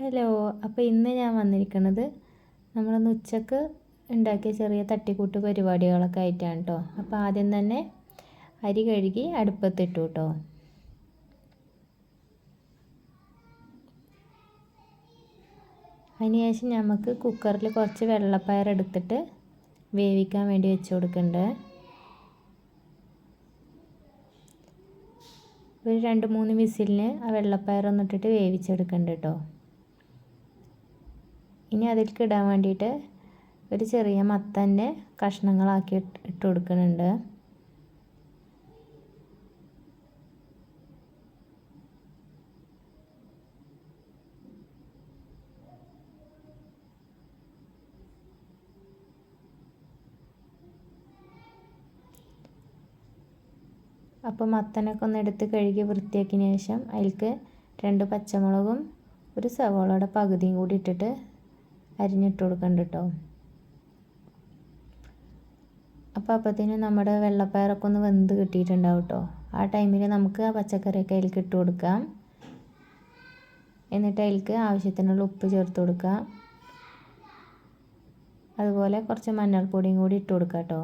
Hello അപ്പോൾ ഇന്ന് ഞാൻ വന്നിരിക്കുന്നത് നമ്മളൊന്ന് ഉച്ചയ്ക്ക് ഉണ്ടാക്കിയ ചെറിയ തട്ടിക്കൂട്ട് പരിപാടികളൊക്കെ ആയിട്ടാണ് കേട്ടോ അപ്പോൾ ആദ്യം തന്നെ അരി കഴുകി അടുപ്പത്തിട്ടു കേട്ടോ അതിനുശേഷം നമുക്ക് കുക്കറിൽ കുറച്ച് വെള്ളപ്പയർ എടുത്തിട്ട് വേവിക്കാൻ വേണ്ടി വെച്ച് കൊടുക്കുന്നുണ്ട് ഒരു രണ്ട് മൂന്ന് വിസിലിന് ആ വെള്ളപ്പയർ ഒന്നിട്ടിട്ട് വേവിച്ചെടുക്കുന്നുണ്ട് കേട്ടോ ഇനി അതിലേക്ക് ഇടാൻ വേണ്ടിയിട്ട് ഒരു ചെറിയ മത്തന്റെ കഷ്ണങ്ങളാക്കി ഇട്ട് കൊടുക്കുന്നുണ്ട്. അപ്പോൾ മത്തനൊക്കെ ഒന്ന് എടുത്ത് കഴുകി വൃത്തിയാക്കിയതിന് ശേഷം അതിൽക്ക് രണ്ട് പച്ചമുളകും ഒരു സവോളയുടെ പകുതിയും കൂടി ഇട്ടിട്ട് അരിഞ്ഞിട്ട് കൊടുക്കണ്ട കേട്ടോ അപ്പോൾ അപ്പത്തിന് നമ്മുടെ വെള്ളപ്പയറൊക്കെ ഒന്ന് വെന്ത് കിട്ടിയിട്ടുണ്ടാവും കേട്ടോ ആ ടൈമിൽ നമുക്ക് ആ പച്ചക്കറിയൊക്കെ അതിലേക്ക് ഇട്ട് കൊടുക്കാം. എന്നിട്ട് അതിലേക്ക് ആവശ്യത്തിനുള്ള ഉപ്പ് ചേർത്ത് കൊടുക്കാം. അതുപോലെ കുറച്ച് മഞ്ഞൾപ്പൊടിയും കൂടി ഇട്ട് കൊടുക്കാം കേട്ടോ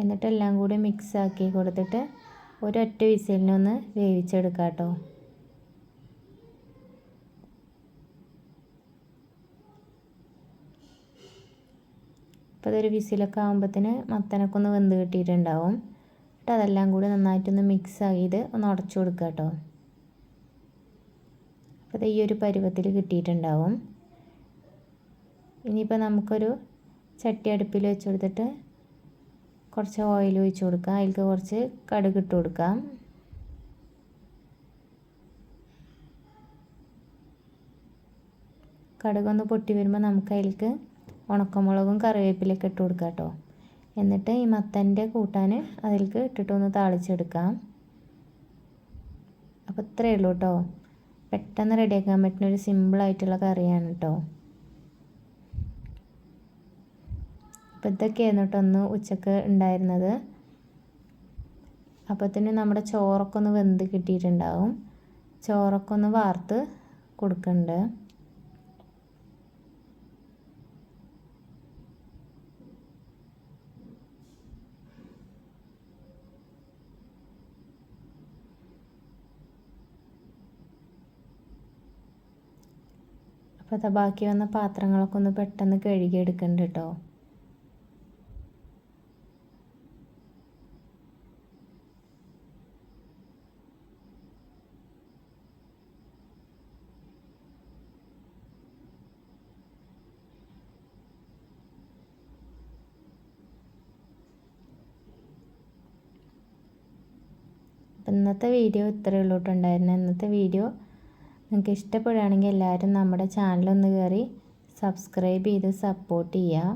എന്നിട്ട് എല്ലാം കൂടി മിക്സ് ആക്കി കൊടുത്തിട്ട് ഒരൊറ്റ വിസിലിനൊന്ന് വേവിച്ചെടുക്കാം കേട്ടോ അതൊരു വിസിലൊക്കെ ആകുമ്പോഴത്തേന് മത്തനൊക്കെ ഒന്ന് വെന്ത് കിട്ടിയിട്ടുണ്ടാവും. എന്നിട്ട് അതെല്ലാം കൂടി നന്നായിട്ടൊന്ന് മിക്സ് ആക്കിയത് ഒന്ന് ഉടച്ചു കൊടുക്കുക കേട്ടോ. അപ്പോൾ ഈ ഒരു പരുവത്തിൽ കിട്ടിയിട്ടുണ്ടാവും. ഇനിയിപ്പോൾ നമുക്കൊരു ചട്ടി അടുപ്പിൽ വെച്ച് കൊടുത്തിട്ട് കുറച്ച് ഓയിൽ ഒഴിച്ച് കൊടുക്കുക അതിലേക്ക് കുറച്ച് കടുക് ഇട്ട് കൊടുക്കാം. കടുകൊന്ന് പൊട്ടി വരുമ്പോൾ നമുക്ക് അതിലേക്ക് ഉണക്കമുളകും കറിവേപ്പിലൊക്കെ ഇട്ട് കൊടുക്കാം കേട്ടോ. എന്നിട്ട് ഈ മത്തന്റെ കൂട്ടാൻ അതിലേക്ക് ഇട്ടിട്ടൊന്ന് താളിച്ചെടുക്കാം. അപ്പോൾ ഇത്രയേ ഉള്ളൂ കേട്ടോ. പെട്ടെന്ന് റെഡിയാക്കാൻ പറ്റുന്ന ഒരു സിമ്പിളായിട്ടുള്ള കറിയാണ് കേട്ടോ. അപ്പോൾ ഇതൊക്കെയായിരുന്നു കേട്ടോ ഒന്ന് ഉച്ചയ്ക്ക് ഉണ്ടായിരുന്നത്. അപ്പോഴത്തേനും നമ്മുടെ ചോറൊക്കെ ഒന്ന് വെന്ത് കിട്ടിയിട്ടുണ്ടാവും. ചോറൊക്കെ ഒന്ന് വാർത്ത് കൊടുക്കുന്നുണ്ട് അപ്പോൾ അത് ബാക്കി വന്ന പാത്രങ്ങളൊക്കെ ഒന്ന് പെട്ടെന്ന് കഴുകിയെടുക്കുന്നുണ്ട് കേട്ടോ ഇന്നത്തെ വീഡിയോ ഇത്രയേ ഉള്ളൂ ഉണ്ടായിരുന്നത് ഇന്നത്തെ വീഡിയോ നിങ്ങൾക്ക് ഇഷ്ടപ്പെടുകയാണെങ്കിൽ എല്ലാവരും നമ്മുടെ ചാനലൊന്ന് കയറി സബ്സ്ക്രൈബ് ചെയ്ത് സപ്പോർട്ട് ചെയ്യുക.